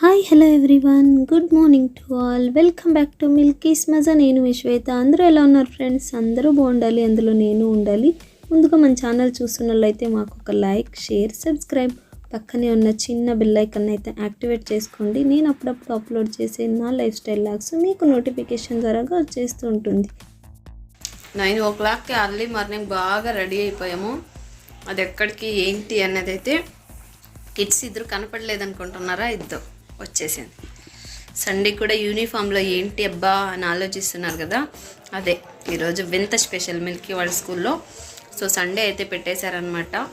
Hi hello everyone. Good morning to all. Welcome back to Milkies మజా నేను విశ్వేత అందరూ ఎలా ఉన్నారు ఫ్రెండ్స్? అందరూ బాగుండాలి అందులో నేను ఉండాలి. ముందుగా మన ఛానల్ చూస్తున్న వాళ్ళైతే మాకు ఒక లైక్ షేర్ సబ్స్క్రైబ్ పక్కనే ఉన్న చిన్న బిల్లైకన్ అయితే యాక్టివేట్ చేసుకోండి. నేను అప్పుడప్పుడు అప్లోడ్ చేసే నా లైఫ్ స్టైల్ లాగ్స్ మీకు నోటిఫికేషన్ ద్వారా వచ్చేస్తూ ఉంటుంది. నైన్ ఓ క్లాక్కి అర్లీ మార్నింగ్ బాగా రెడీ అయిపోయాము. అది ఎక్కడికి ఏంటి అనేది అయితే కిడ్స్ ఇద్దరు కనపడలేదు అనుకుంటున్నారా ఇద్దరు వచ్చేసింది. సండే కూడా యూనిఫామ్లో ఏంటి అబ్బా అని ఆలోచిస్తున్నారు కదా? అదే ఈరోజు వింత స్పెషల్ మిల్కీ వాళ్ళ స్కూల్లో. సో సండే అయితే పెట్టేశారనమాట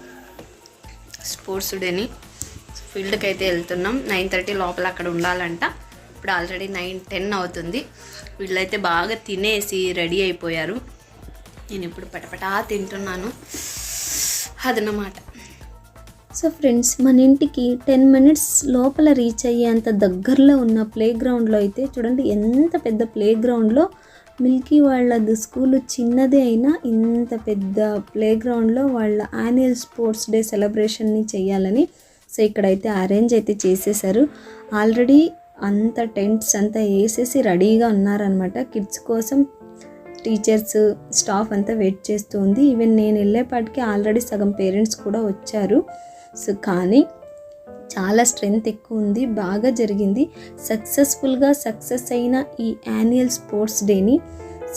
స్పోర్ట్స్ డేని. ఫీల్డ్కి అయితే వెళ్తున్నాం. నైన్ థర్టీ లోపల అక్కడ ఉండాలంట. ఇప్పుడు ఆల్రెడీ నైన్ టెన్ అవుతుంది. వీళ్ళైతే బాగా తినేసి రెడీ అయిపోయారు. నేను ఇప్పుడు పటపటా తింటున్నాను. అదనమాట సో ఫ్రెండ్స్ మన ఇంటికి టెన్ మినిట్స్ లోపల రీచ్ అయ్యేంత దగ్గరలో ఉన్న ప్లే గ్రౌండ్లో అయితే చూడండి ఎంత పెద్ద ప్లే గ్రౌండ్లో మిల్కీ వాళ్ళది స్కూల్ చిన్నదే అయినా ఇంత పెద్ద ప్లే గ్రౌండ్లో వాళ్ళ యాన్యువల్ స్పోర్ట్స్ డే సెలబ్రేషన్ని చేయాలని సో ఇక్కడైతే అరేంజ్ అయితే చేసేసారు ఆల్రెడీ అంత టెంట్స్ అంతా వేసేసి రెడీగా ఉన్నారనమాట కిడ్స్ కోసం టీచర్స్ స్టాఫ్ అంతా వెయిట్ చేస్తూ ఉంది. ఈవెన్ నేను వెళ్ళేపాటికి ఆల్రెడీ సగం పేరెంట్స్ కూడా వచ్చారు. సో కానీ చాలా స్ట్రెంగ్త్ ఎక్కువ ఉంది బాగా జరిగింది. సక్సెస్ఫుల్గా సక్సెస్ అయిన ఈ యాన్యువల్ స్పోర్ట్స్ డేని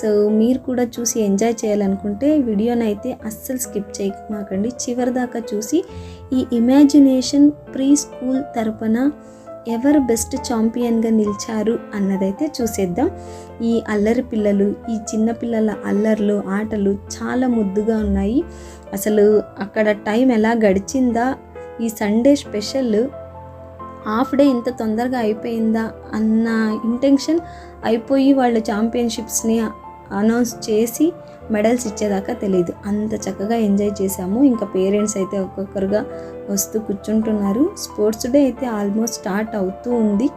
సో మీరు కూడా చూసి ఎంజాయ్ చేయాలనుకుంటే వీడియోని అయితే అస్సలు స్కిప్ చేయమాకండి చివరి దాకా చూసి ఈ ఇమాజినేషన్ ప్రీ స్కూల్ తరపున ఎవరు బెస్ట్ ఛాంపియన్గా నిలిచారు అన్నదైతే చూసేద్దాం. ఈ అల్లరి పిల్లలు ఈ చిన్నపిల్లల అల్లర్లు ఆటలు చాలా ముద్దుగా ఉన్నాయి. అసలు అక్కడ టైం ఎలా గడిచిందా ఈ సండే స్పెషల్ హాఫ్ డే ఇంత తొందరగా అయిపోయిందా అన్న ఇంటెన్షన్ అయిపోయి వాళ్ళు ఛాంపియన్షిప్స్ని అనౌన్స్ చేసి మెడల్స్ ఇచ్చేదాకా తెలియదు అంత చక్కగా ఎంజాయ్ చేసాము ఇంకా పేరెంట్స్ అయితే ఒక్కొక్కరుగా వస్తూ కూర్చుంటున్నారు. స్పోర్ట్స్ డే అయితే ఆల్మోస్ట్ స్టార్ట్ అవుతూ ఉంది.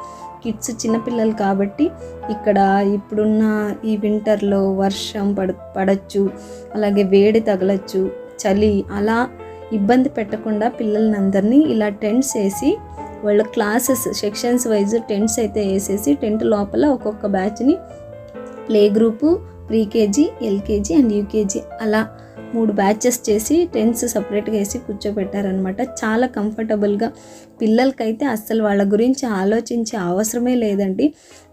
కిడ్స్ చిన్నపిల్లలు కాబట్టి ఇక్కడ ఇప్పుడున్న ఈ వింటర్లో వర్షం పడ పడచ్చు అలాగే వేడి తగలచ్చు చలి అలా ఇబ్బంది పెట్టకుండా పిల్లల్ని అందరినీ ఇలా టెంట్స్ వేసి వాళ్ళ క్లాసెస్ సెక్షన్స్ వైజ్ టెంట్స్ అయితే వేసేసి టెంట్ లోపల ఒక్కొక్క బ్యాచ్ని play group pre KG LKG and UKG అలా మూడు బ్యాచెస్ చేసి టెంట్స్ సపరేట్గా వేసి కూర్చోబెట్టారనమాట చాలా కంఫర్టబుల్గా పిల్లలకైతే అస్సలు వాళ్ళ గురించి ఆలోచించే అవసరమే లేదండి.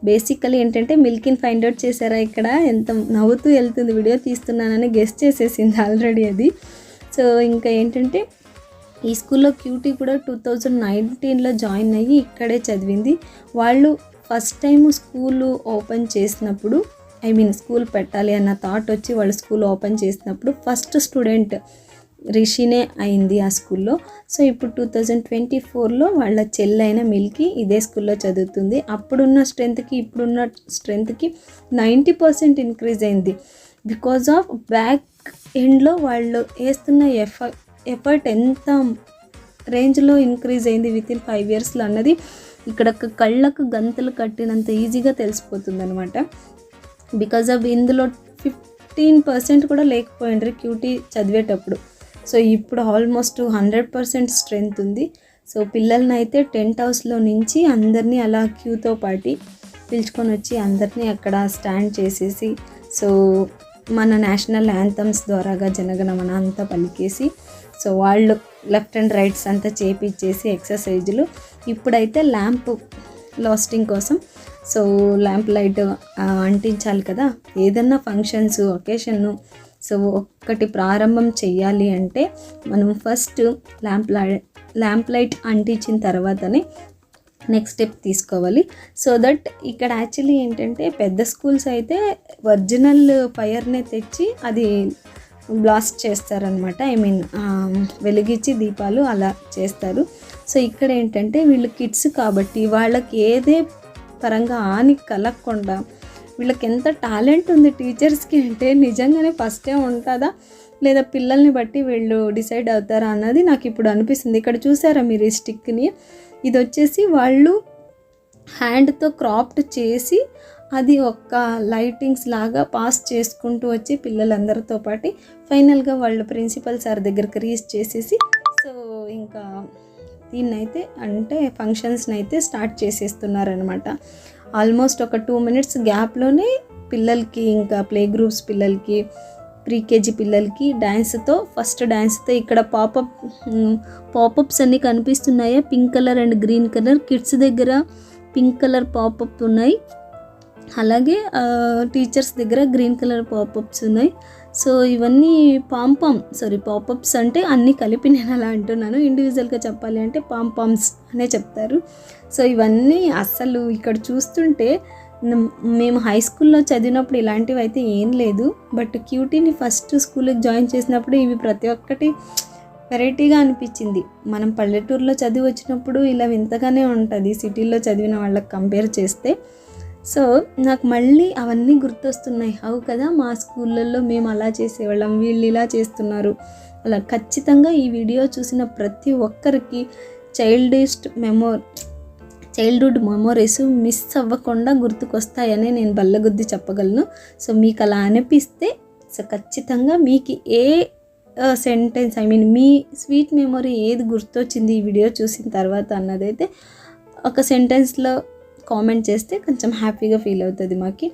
బేసికలీ ఏంటంటే మిల్కిన్ ఫైండ్ అవుట్ చేశారా ఇక్కడ? ఎంత నవ్వుతూ వెళ్తుంది వీడియో తీస్తున్నానని గెస్ట్ చేసేసింది ఆల్రెడీ అది. సో ఇంకా ఏంటంటే ఈ స్కూల్లో క్యూటీ కూడా టూ థౌజండ్ నైన్టీన్లో జాయిన్ అయ్యి ఇక్కడే చదివింది. వాళ్ళు ఫస్ట్ టైం స్కూల్ ఓపెన్ చేసినప్పుడు ఐ మీన్ స్కూల్ పెట్టాలి అన్న థాట్ వచ్చి వాళ్ళు స్కూల్ ఓపెన్ చేసినప్పుడు ఫస్ట్ స్టూడెంట్ రిషినే అయింది ఆ స్కూల్లో. సో ఇప్పుడు టూ థౌజండ్ ట్వంటీ ఫోర్లో వాళ్ళ చెల్లైన మిల్కి ఇదే స్కూల్లో చదువుతుంది. అప్పుడున్న స్ట్రెంత్కి ఇప్పుడున్న స్ట్రెంత్కి నైంటీ పర్సెంట్ ఇంక్రీజ్ అయింది. బికాజ్ ఆఫ్ బ్యాక్ ఎండ్లో వాళ్ళు వేస్తున్న ఎఫ ఎఫర్ట్ ఎంత రేంజ్లో ఇంక్రీజ్ అయింది విత్ ఇన్ ఫైవ్ ఇయర్స్లో అన్నది ఇక్కడ కళ్ళకు గంతలు కట్టినంత ఈజీగా తెలిసిపోతుంది అనమాట బికాజ్ ఆఫ్ ఇందులో ఫిఫ్టీన్ పర్సెంట్ కూడా లేకపోయిండ్రి క్యూటీ చదివేటప్పుడు. సో ఇప్పుడు ఆల్మోస్ట్ హండ్రెడ్ పర్సెంట్ స్ట్రెంగ్త్ ఉంది. సో పిల్లల్ని అయితే టెంట్ హౌస్లో నుంచి అందరినీ అలా క్యూతో పాటి పిలుచుకొని వచ్చి అందరినీ అక్కడ స్టాండ్ చేసేసి సో మన నేషనల్ యాంథమ్స్ ద్వారాగా జనగణమన అంతా పలికేసి సో వాళ్ళు లెఫ్ట్ అండ్ రైట్స్ అంతా చేపిచ్చేసి ఎక్సర్సైజులు ఇప్పుడైతే ల్యాంప్ లాస్టింగ్ కోసం సో ల్యాంప్ లైట్ అంటించాలి కదా. ఏదన్నా ఫంక్షన్స్ ఒకేషన్ను సో ఒక్కటి ప్రారంభం చెయ్యాలి అంటే మనం ఫస్ట్ ల్యాంప్ లై ల్యాంప్ లైట్ అంటించిన తర్వాతనే నెక్స్ట్ స్టెప్ తీసుకోవాలి. సో దట్ ఇక్కడ యాక్చువల్లీ ఏంటంటే పెద్ద స్కూల్స్ అయితే ఒరిజినల్ ఫైర్నే తెచ్చి అది బ్లాస్ట్ చేస్తారనమాట ఐ మీన్ వెలిగించి దీపాలు అలా చేస్తారు. సో ఇక్కడ ఏంటంటే వీళ్ళు కిడ్స్ కాబట్టి వాళ్ళకి ఏదే పరంగా హాని కలగకుండా వీళ్ళకి ఎంత టాలెంట్ ఉంది టీచర్స్కి అంటే నిజంగానే ఫస్టే ఉంటుందా? లేదా పిల్లల్ని బట్టి వీళ్ళు డిసైడ్ అవుతారా? అన్నది నాకు ఇప్పుడు అనిపిస్తుంది. ఇక్కడ చూసారా మీరు ఈ స్టిక్ని ఇది వచ్చేసి వాళ్ళు హ్యాండ్తో క్రాప్ట్ చేసి అది ఒక్క లైటింగ్స్ లాగా పాస్ చేసుకుంటూ వచ్చి పిల్లలందరితో పాటు ఫైనల్గా వాళ్ళు ప్రిన్సిపల్ సార్ దగ్గరికి రీచ్ చేసేసి సో ఇంకా దీన్నైతే అంటే ఫంక్షన్స్ని అయితే స్టార్ట్ చేసేస్తున్నారనమాట ఆల్మోస్ట్ ఒక టూ మినిట్స్ గ్యాప్లోనే పిల్లలకి ఇంకా ప్లే గ్రూప్స్ పిల్లలకి ప్రీ కేజీ పిల్లలకి డ్యాన్స్తో ఫస్ట్ డ్యాన్స్తో ఇక్కడ పాపప్ పాపప్స్ అన్నీ కనిపిస్తున్నాయి. Pink colour and green colour. Kids దగ్గర పింక్ కలర్ పాపప్ ఉన్నాయి. అలాగే టీచర్స్ దగ్గర గ్రీన్ కలర్ పాపప్స్ ఉన్నాయి. సో ఇవన్నీ పాంపామ్ సారీ పాపప్స్ అంటే అన్నీ కలిపి నేను అలా అంటున్నాను. ఇండివిజువల్గా చెప్పాలి అంటే పాంపామ్స్ అనే చెప్తారు. సో ఇవన్నీ అస్సలు ఇక్కడ చూస్తుంటే మేము హై స్కూల్లో చదివినప్పుడు ఇలాంటివి అయితే ఏం లేదు. బట్ క్యూటీని ఫస్ట్ స్కూల్కి జాయిన్ చేసినప్పుడు ఇవి ప్రతి ఒక్కటి వెరైటీగా అనిపించింది. మనం పల్లెటూరులో చదివి వచ్చినప్పుడు ఇలా వింతగానే ఉంటుంది సిటీలో చదివిన వాళ్ళకి కంపేర్ చేస్తే. సో నాకు మళ్ళీ అవన్నీ గుర్తొస్తున్నాయి. అవు కదా మా స్కూళ్ళల్లో మేము అలా చేసేవాళ్ళం వీళ్ళు ఇలా చేస్తున్నారు. అలా ఖచ్చితంగా ఈ వీడియో చూసిన ప్రతి ఒక్కరికి చైల్డిస్ట్ మెమో చైల్డ్హుడ్ మెమొరీస్ మిస్ అవ్వకుండా గుర్తుకొస్తాయని నేను బల్లగుద్ది చెప్పగలను. సో మీకు అలా అనిపిస్తే సో ఖచ్చితంగా మీకు ఏ సెంటెన్స్ ఐ మీన్ మీ స్వీట్ మెమొరీ ఏది గుర్తొచ్చింది ఈ వీడియో చూసిన తర్వాత అన్నదైతే ఒక సెంటెన్స్లో కామెంట్ చేస్తే కొంచెం హ్యాపీగా ఫీల్ అవుతుంది మాకు.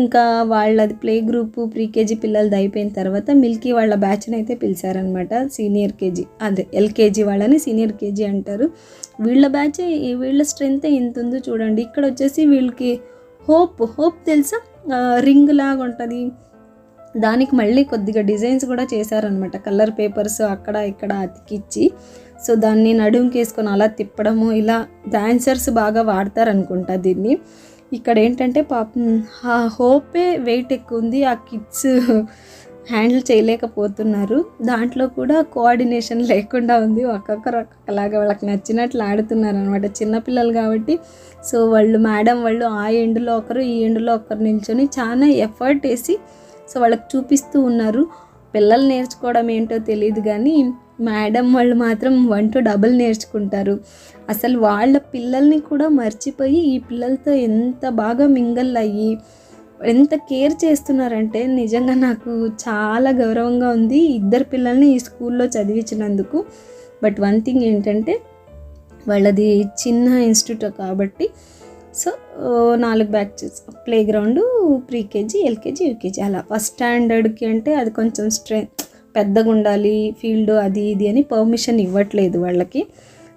ఇంకా వాళ్ళది ప్లే గ్రూప్ ప్రీ కేజీ పిల్లలది అయిపోయిన తర్వాత మిల్కీ వాళ్ళ బ్యాచ్ని అయితే పిలిచారనమాట సీనియర్ కేజీ. అదే ఎల్కేజీ వాళ్ళని సీనియర్ కేజీ అంటారు. వీళ్ళ బ్యాచ్ వీళ్ళ స్ట్రెంత్ ఎంత ఉందో చూడండి. ఇక్కడ వచ్చేసి వీళ్ళకి హోప్ హోప్ తెలుసా? రింగ్ లాగా ఉంటుంది దానికి మళ్ళీ కొద్దిగా డిజైన్స్ కూడా చేశారనమాట కలర్ పేపర్స్ అక్కడ ఇక్కడ అతికిచ్చి సో దాన్ని నడుంకేసుకొని వేసుకొని అలా తిప్పడము ఇలా డాన్సర్స్ బాగా వాడతారనుకుంటా దీన్ని. ఇక్కడ ఏంటంటే పాపం ఆ హోపే వెయిట్ ఎక్కువ ఉంది ఆ కిడ్స్ హ్యాండిల్ చేయలేకపోతున్నారు. దాంట్లో కూడా కోఆర్డినేషన్ లేకుండా ఉంది. ఒక్కొక్కరు ఒక్కొక్కలాగా వాళ్ళకి నచ్చినట్లు ఆడుతున్నారు అనమాట చిన్నపిల్లలు కాబట్టి సో వాళ్ళు మేడం వాళ్ళు ఆ ఎండ్లో ఒకరు ఈ ఎండ్లో ఒకరు నిల్చొని చాలా ఎఫర్ట్ వేసి సో వాళ్ళకి చూపిస్తూ ఉన్నారు. పిల్లలు నేర్చుకోవడం ఏంటో తెలియదు కానీ మేడం వాళ్ళు మాత్రం వన్ టు డబుల్ నేర్చుకుంటారు. అసలు వాళ్ళ పిల్లల్ని కూడా మర్చిపోయి ఈ పిల్లలతో ఎంత బాగా మింగల్ అయ్యి ఎంత కేర్ చేస్తున్నారంటే నిజంగా నాకు చాలా గౌరవంగా ఉంది ఇద్దరు పిల్లల్ని ఈ స్కూల్లో చదివించినందుకు. బట్ వన్ థింగ్ ఏంటంటే వాళ్ళది చిన్న ఇన్స్టిట్యూట్ కాబట్టి సో నాలుగు batches playground pre KG LKG UKG అలా. ఫస్ట్ స్టాండర్డ్కి అంటే అది కొంచెం స్ట్రెంత్ పెద్దగా ఉండాలి ఫీల్డ్ అది ఇది అని పర్మిషన్ ఇవ్వట్లేదు వాళ్ళకి.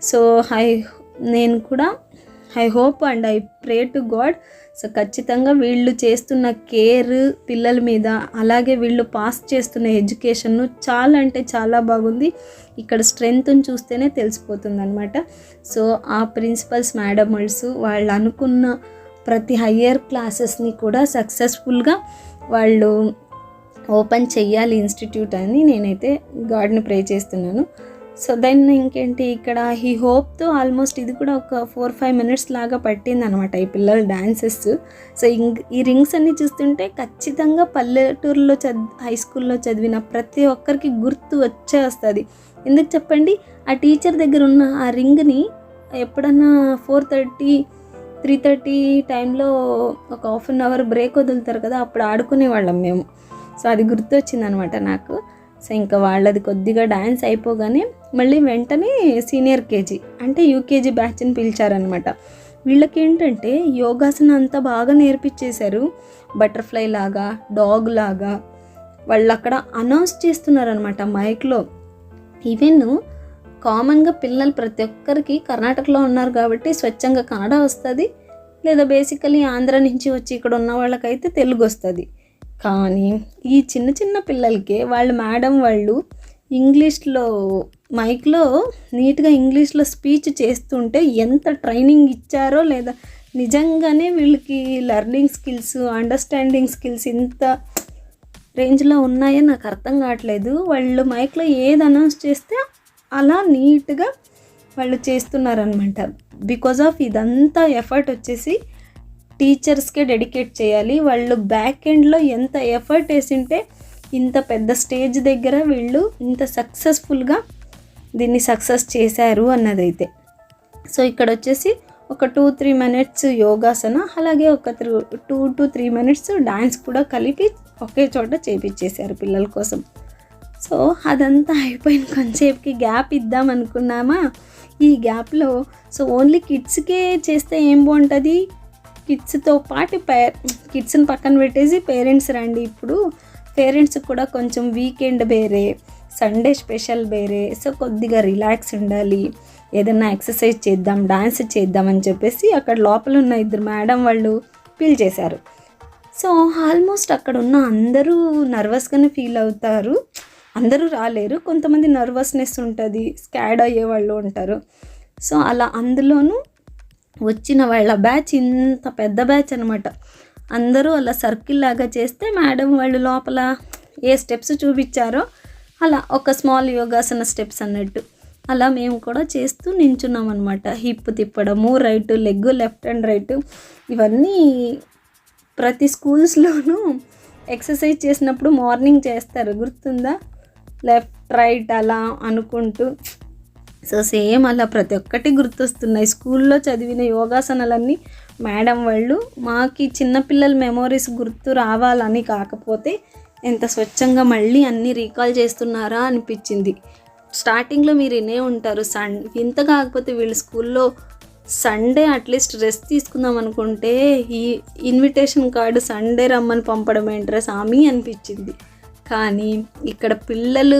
సో ఐ నేను కూడా I hope and I pray to God so ఖచ్చితంగా వీళ్ళు చేస్తున్న కేర్ పిల్లల మీద అలాగే వీళ్ళు పాస్ చేస్తున్న ఎడ్యుకేషన్ను చాలా అంటే చాలా బాగుంది. ఇక్కడ స్ట్రెంగ్త్ని చూస్తేనే తెలిసిపోతుంది అనమాట సో ఆ ప్రిన్సిపల్స్ మేడమల్స్ వాళ్ళు అనుకున్న ప్రతి హయ్యర్ క్లాసెస్ని కూడా సక్సెస్ఫుల్గా వాళ్ళు ఓపెన్ చెయ్యాలి ఇన్స్టిట్యూట్ అని నేనైతే గాడ్ని ప్రే చేస్తున్నాను. సో దెన్ ఇంకేంటి ఇక్కడ ఈ హోప్తో ఆల్మోస్ట్ ఇది కూడా ఒక ఫోర్ ఫైవ్ మినిట్స్ లాగా పట్టింది అనమాట ఈ పిల్లల డాన్సెస్. సో ఈ రింగ్స్ అన్నీ చూస్తుంటే ఖచ్చితంగా పల్లెటూరులో చద్ హై స్కూల్లో చదివిన ప్రతి ఒక్కరికి గుర్తు వచ్చే వస్తుంది ఎందుకు చెప్పండి? ఆ టీచర్ దగ్గర ఉన్న ఆ రింగ్ని ఎప్పుడన్నా ఫోర్ థర్టీ త్రీ థర్టీ టైంలో ఒక హాఫ్ అన్ అవర్ బ్రేక్ వదులుతారు కదా అప్పుడు ఆడుకునే వాళ్ళం మేము. సో అది గుర్తొచ్చింది అనమాట నాకు. సో ఇంకా వాళ్ళది కొద్దిగా డ్యాన్స్ అయిపోగానే మళ్ళీ వెంటనే సీనియర్ కేజీ అంటే యూకేజీ బ్యాచ్ని పిలిచారనమాట. వీళ్ళకి ఏంటంటే యోగాసన అంతా బాగా నేర్పించేశారు. బటర్ఫ్లై లాగా డాగ్ లాగా వాళ్ళు అక్కడ అనౌన్స్ చేస్తున్నారనమాట మైక్లో. ఈవెన్ కామన్గా పిల్లలు ప్రతి ఒక్కరికి కర్ణాటకలో ఉన్నారు కాబట్టి స్వచ్ఛంగా కన్నడ వస్తుంది లేదా బేసికలీ ఆంధ్ర నుంచి వచ్చి ఇక్కడ ఉన్న వాళ్ళకైతే తెలుగు వస్తుంది. కానీ ఈ చిన్న చిన్న పిల్లలకి వాళ్ళ మేడం వాళ్ళు ఇంగ్లీష్లో మైక్లో నీట్గా ఇంగ్లీష్లో స్పీచ్ చేస్తుంటే ఎంత ట్రైనింగ్ ఇచ్చారో లేదా నిజంగానే వీళ్ళకి లెర్నింగ్ స్కిల్స్ అండర్స్టాండింగ్ స్కిల్స్ ఇంత రేంజ్లో ఉన్నాయో నాకు అర్థం కావట్లేదు. వాళ్ళు మైక్లో ఏది అనౌన్స్ చేస్తే అలా నీట్గా వాళ్ళు చేస్తున్నారనమాట. బికాజ్ ఆఫ్ ఇదంతా ఎఫర్ట్ వచ్చేసి టీచర్స్కే డెడికేట్ చేయాలి. వాళ్ళు బ్యాక్ ఎండ్లో ఎంత ఎఫర్ట్ వేసింటే ఇంత పెద్ద స్టేజ్ దగ్గర వీళ్ళు ఇంత సక్సెస్ఫుల్గా దీన్ని సక్సెస్ చేశారు అన్నదైతే. సో ఇక్కడ వచ్చేసి ఒక టూ త్రీ మినిట్స్ యోగాసన అలాగే ఒక two to three minutes dance కూడా కలిపి ఒకే చోట చేపించేశారు పిల్లల కోసం. సో అదంతా అయిపోయిన కొంచెంసేపుకి గ్యాప్ ఇద్దాం అనుకున్నామా? ఈ గ్యాప్లో సో ఓన్లీ కిడ్స్కే చేస్తే ఏం బాగుంటుంది కిడ్స్తో పాటు పే కిడ్స్ని పక్కన పెట్టేసి పేరెంట్స్ రండి. ఇప్పుడు పేరెంట్స్ కూడా కొంచెం వీకెండ్ వేరే సండే స్పెషల్ వేరే సో కొద్దిగా రిలాక్స్ ఉండాలి. ఏదైనా ఎక్సర్సైజ్ చేద్దాం డాన్స్ చేద్దాం అని చెప్పేసి అక్కడ లోపల ఉన్న ఇద్దరు మేడం వాళ్ళు ఫీల్ చేశారు. సో ఆల్మోస్ట్ అక్కడ ఉన్న అందరూ నర్వస్గానే ఫీల్ అవుతారు. అందరూ రాలేరు కొంతమంది నర్వస్నెస్ ఉంటుంది స్కాడ్ అయ్యే వాళ్ళు ఉంటారు. సో అలా అందులోనూ వచ్చిన వాళ్ళ బ్యాచ్ ఇంత పెద్ద బ్యాచ్ అనమాట అందరూ అలా సర్కిల్ లాగా చేస్తే మేడం వాళ్ళు లోపల ఏ స్టెప్స్ చూపించారో అలా ఒక స్మాల్ యోగాసన స్టెప్స్ అన్నట్టు. అలా మేము కూడా చేస్తూ నించున్నాం అనమాట hip తిప్పడము right leg left and right ఇవన్నీ ప్రతి స్కూల్స్లోనూ ఎక్సర్సైజ్ చేసినప్పుడు మార్నింగ్ చేస్తారు. గుర్తుందా? లెఫ్ట్ రైట్ అలా అనుకుంటూ సో సేమ్ అలా ప్రతి ఒక్కటి గుర్తొస్తున్నాయి. స్కూల్లో చదివిన యోగాసనాలన్నీ మేడం వాళ్ళు మాకు చిన్నపిల్లల మెమోరీస్ గుర్తు రావాలని కాకపోతే ఎంత స్వచ్ఛంగా మళ్ళీ అన్నీ రీకాల్ చేస్తున్నారా అనిపించింది. స్టార్టింగ్లో మీరు వినే ఉంటారు. సన్ ఇంత కాకపోతే వీళ్ళు స్కూల్లో సండే అట్లీస్ట్ రెస్ట్ తీసుకుందాం అనుకుంటే ఈ ఇన్విటేషన్ కార్డు సండే రమ్మని పంపడం ఏంట్రా సామి అనిపించింది. కానీ ఇక్కడ పిల్లలు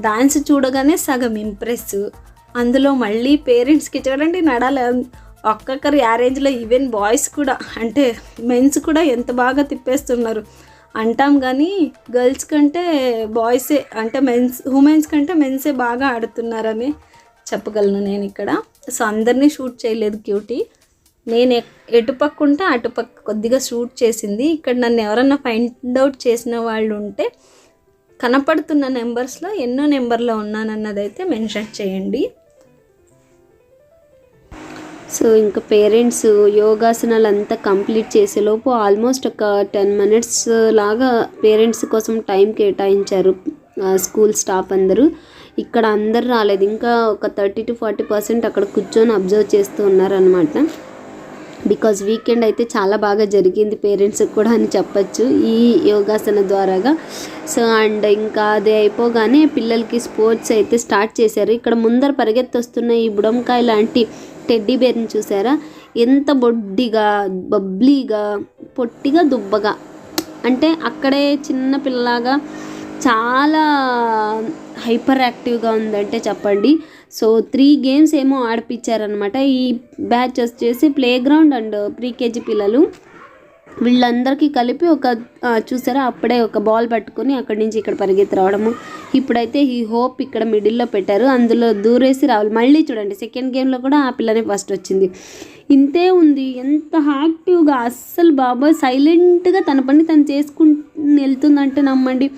డాన్స్ చూడగానే సగం ఇంప్రెస్ అందులో మళ్ళీ పేరెంట్స్కి చూడండి నడాలి. ఒక్కొక్కరు యారేంజ్లో ఈవెన్ బాయ్స్ కూడా అంటే మెన్స్ కూడా ఎంత బాగా తిప్పేస్తున్నారు. అంటాం కానీ గర్ల్స్ కంటే బాయ్సే అంటే మెన్స్ ఉమెన్స్ కంటే మెన్సే బాగా ఆడుతున్నారని చెప్పగలను నేను ఇక్కడ. సో అందరినీ షూట్ చేయలేదు క్యూటీ నేను ఎటుపక్క ఉంటే అటుపక్క కొద్దిగా షూట్ చేసింది. ఇక్కడ నన్ను ఎవరన్నా ఫైండ్ అవుట్ చేసిన వాళ్ళు ఉంటే కనపడుతున్న నెంబర్స్లో ఎన్నో నెంబర్లో ఉన్నానన్నదైతే మెన్షన్ చేయండి. సో ఇంకా పేరెంట్స్ యోగాసనాలు అంతా కంప్లీట్ చేసేలోపు ఆల్మోస్ట్ ఒక టెన్ మినిట్స్ లాగా పేరెంట్స్ కోసం టైం కేటాయించారు స్కూల్ స్టాఫ్ అందరూ. ఇక్కడ అందరు రాలేదు ఇంకా ఒక థర్టీ టు ఫార్టీ పర్సెంట్ అక్కడ కూర్చొని అబ్జర్వ్ చేస్తూ ఉన్నారనమాట బికాజ్ వీకెండ్ అయితే చాలా బాగా జరిగింది పేరెంట్స్కి కూడా అని చెప్పచ్చు ఈ యోగాసన ద్వారాగా. సో అండ్ ఇంకా అది అయిపోగానే పిల్లలకి స్పోర్ట్స్ అయితే స్టార్ట్ చేశారు. ఇక్కడ ముందర పరిగెత్తొస్తున్న ఈ బుడంకాయ లాంటి టెడ్డీ బేర్ని చూసారా? ఎంత బొడ్డిగా బబ్లీగా పొట్టిగా దుబ్బగా. అంటే అక్కడే చిన్న పిల్లలాగా చాలా హైపర్ యాక్టివ్గా ఉందంటే చెప్పండి. సో త్రీ గేమ్స్ ఏమో ఆడిపించారనమాట ఈ బ్యాచ్ వచ్చేసి ప్లే గ్రౌండ్ అండ్ ప్రీకేజీ పిల్లలు. వీళ్ళందరికీ కలిపి ఒక చూసారా? అప్పుడే ఒక బాల్ పట్టుకొని అక్కడి నుంచి ఇక్కడ పరిగెత్తి రావడము. ఇప్పుడైతే ఈ హోప్ ఇక్కడ మిడిల్లో పెట్టారు. అందులో దూరేసి రావాలి. మళ్ళీ చూడండి సెకండ్ గేమ్లో కూడా ఆ పిల్లనే ఫస్ట్ వచ్చింది. ఇంతే ఉంది. ఎంత యాక్టివ్గా అస్సలు బాబాయ్! సైలెంట్గా తన పని తను చేసుకుని వెళ్తుందంటే నమ్మండి.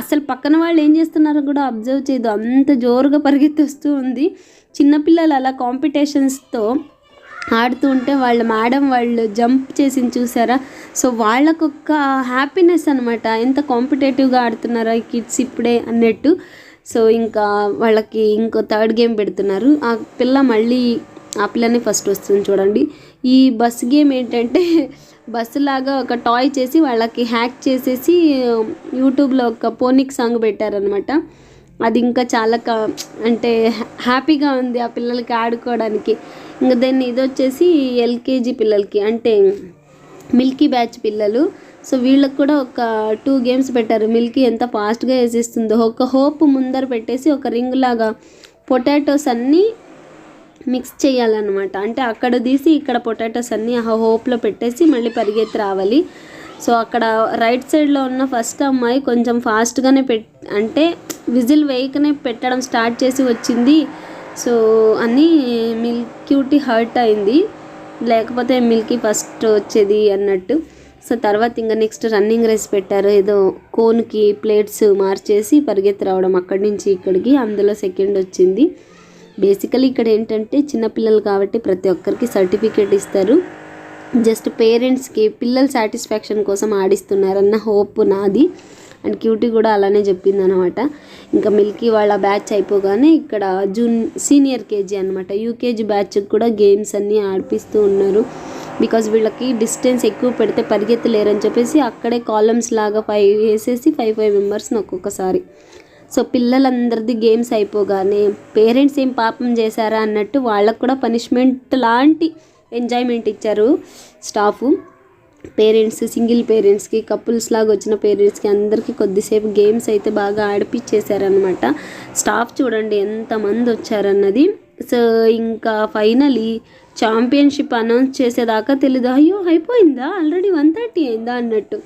అసలు పక్కన వాళ్ళు ఏం చేస్తున్నారో కూడా అబ్జర్వ్ చేయదు. అంత జోరుగా పరిగెత్తి వస్తూ ఉంది చిన్నపిల్లలు అలా కాంపిటీషన్స్తో ఆడుతూ ఉంటే వాళ్ళ మేడం వాళ్ళు జంప్ చేసింది చూసారా? సో వాళ్ళకొక్క హ్యాపీనెస్ అనమాట ఎంత కాంపిటేటివ్గా ఆడుతున్నారా ఈ కిడ్స్ ఇప్పుడే అన్నట్టు. సో ఇంకా వాళ్ళకి ఇంకో థర్డ్ గేమ్ పెడుతున్నారు. ఆ పిల్ల మళ్ళీ ఆ పిల్లనే ఫస్ట్ వస్తుంది చూడండి. ఈ బస్ గేమ్ ఏంటంటే బస్సు లాగా ఒక టాయ్ చేసి వాళ్ళకి హ్యాక్ చేసేసి యూట్యూబ్లో ఒక పోనిక్ సాంగ్ పెట్టారనమాట అది ఇంకా చాలా అంటే హ్యాపీగా ఉంది ఆ పిల్లలకి ఆడుకోవడానికి. ఇంకా దెన్ ఇది వచ్చేసి ఎల్కేజీ పిల్లలకి అంటే మిల్కీ బ్యాచ్ పిల్లలు. సో వీళ్ళకి కూడా ఒక టూ గేమ్స్ పెట్టారు. మిల్కీ ఎంత ఫాస్ట్గా వేసేస్తుందో ఒక హోప్ ముందర పెట్టేసి ఒక రింగ్ లాగా పొటాటోస్ అన్నీ మిక్స్ చేయాలన్నమాట. అంటే అక్కడ తీసి ఇక్కడ పొటాటోస్ అన్నీ ఆ హోప్లో పెట్టేసి మళ్ళీ పరిగెత్తి రావాలి. సో అక్కడ రైట్ సైడ్లో ఉన్న ఫస్ట్ అమ్మాయి కొంచెం ఫాస్ట్గానే పెట్ అంటే విజిల్ వేయకనే పెట్టడం స్టార్ట్ చేసి వచ్చింది. సో అని మిల్క్యూటీ హర్ట్ అయింది. లేకపోతే మిల్కీ ఫస్ట్ వచ్చేది అన్నట్టు. సో తర్వాత ఇంకా నెక్స్ట్ రన్నింగ్ రేస్ పెట్టారు. ఏదో కోన్కి ప్లేట్స్ మార్చేసి పరిగెత్తి రావడం అక్కడి నుంచి ఇక్కడికి. అందులో సెకండ్ వచ్చింది. బేసికలీ ఇక్కడ ఏంటంటే చిన్నపిల్లలు కాబట్టి ప్రతి ఒక్కరికి సర్టిఫికేట్ ఇస్తారు. జస్ట్ పేరెంట్స్కి పిల్లల సాటిస్ఫాక్షన్ కోసం ఆడిస్తున్నారన్న హోప్ నాది. అండ్ క్యూటీ కూడా అలానే చెప్పింది అనమాట ఇంకా మిల్కీ వాళ్ళ బ్యాచ్ అయిపోగానే ఇక్కడ జూన్ సీనియర్ కేజీ అనమాట యూకేజీ బ్యాచ్కి కూడా గేమ్స్ అన్నీ ఆడిపిస్తూ ఉన్నారు. బికాజ్ వీళ్ళకి డిస్టెన్స్ ఎక్కువ పెడితే పరిగెత్తలేరని చెప్పేసి అక్కడే కాలమ్స్ లాగా ఫైవ్ వేసేసి ఫైవ్ ఫైవ్ మెంబర్స్ని ఒక్కొక్కసారి. సో పిల్లలందరిది గేమ్స్ అయిపోగానే పేరెంట్స్ ఏం పాపం చేశారా అన్నట్టు వాళ్ళకు కూడా పనిష్మెంట్ లాంటి ఎంజాయ్మెంట్ ఇచ్చారు స్టాఫ్. పేరెంట్స్ సింగిల్ పేరెంట్స్కి కపుల్స్ లాగా వచ్చిన పేరెంట్స్కి అందరికీ కొద్దిసేపు గేమ్స్ అయితే బాగా ఆడిపించేశారనమాట స్టాఫ్ చూడండి ఎంతమంది వచ్చారన్నది. సో ఇంకా ఫైనలీ ఛాంపియన్షిప్ అనౌన్స్ చేసేదాకా తెలీదు. అయ్యో అయిపోయిందా? ఆల్రెడీ వన్ థర్టీ అయిందా అన్నట్టు.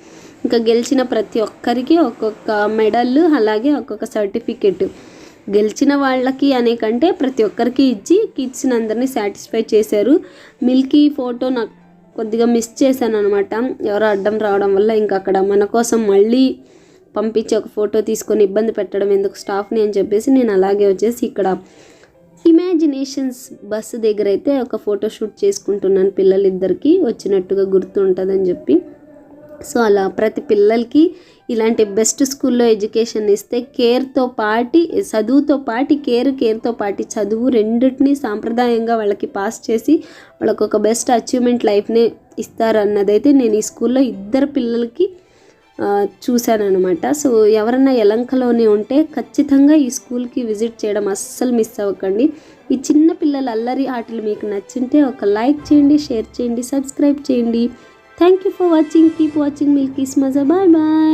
ఇంకా గెలిచిన ప్రతి ఒక్కరికి ఒక్కొక్క మెడల్ అలాగే ఒక్కొక్క సర్టిఫికెట్. గెలిచిన వాళ్ళకి అనే కంటే ప్రతి ఒక్కరికి ఇచ్చి కిడ్స్ని అందరినీ సాటిస్ఫై చేశారు. మిల్కీ ఫోటో నాకు కొద్దిగా మిస్ చేశాను అనమాట ఎవరో అడ్డం రావడం వల్ల ఇంకా అక్కడ మన కోసం మళ్ళీ పంపించి ఒక ఫోటో తీసుకొని ఇబ్బంది పెట్టడం ఎందుకు స్టాఫ్ని అని చెప్పేసి నేను అలాగే వచ్చేసి ఇక్కడ ఇమాజినేషన్స్ బస్సు దగ్గర అయితే ఒక ఫోటో షూట్ చేసుకుంటున్నాను పిల్లలిద్దరికీ వచ్చినట్టుగా గుర్తుంటుందని చెప్పి. సో అలా ప్రతి పిల్లలకి ఇలాంటి బెస్ట్ స్కూల్లో ఎడ్యుకేషన్ ఇస్తే కేర్తో పాటి చదువుతో పాటి కేర్ కేర్తో పాటి చదువు రెండింటినీ సాంప్రదాయంగా వాళ్ళకి పాస్ చేసి వాళ్ళకు ఒక బెస్ట్ అచీవ్మెంట్ లైఫ్నే ఇస్తారన్నదైతే నేను ఈ స్కూల్లో ఇద్దరు పిల్లలకి చూశాను అనమాట సో ఎవరన్నా యలంకలోనే ఉంటే ఖచ్చితంగా ఈ స్కూల్కి విజిట్ చేయడం అస్సలు మిస్ అవ్వకండి. ఈ చిన్న పిల్లల అల్లరి ఆటలు మీకు నచ్చింటే ఒక లైక్ చేయండి షేర్ చేయండి సబ్స్క్రైబ్ చేయండి. Thank you for watching. Keep watching Milky's Maza. Bye bye.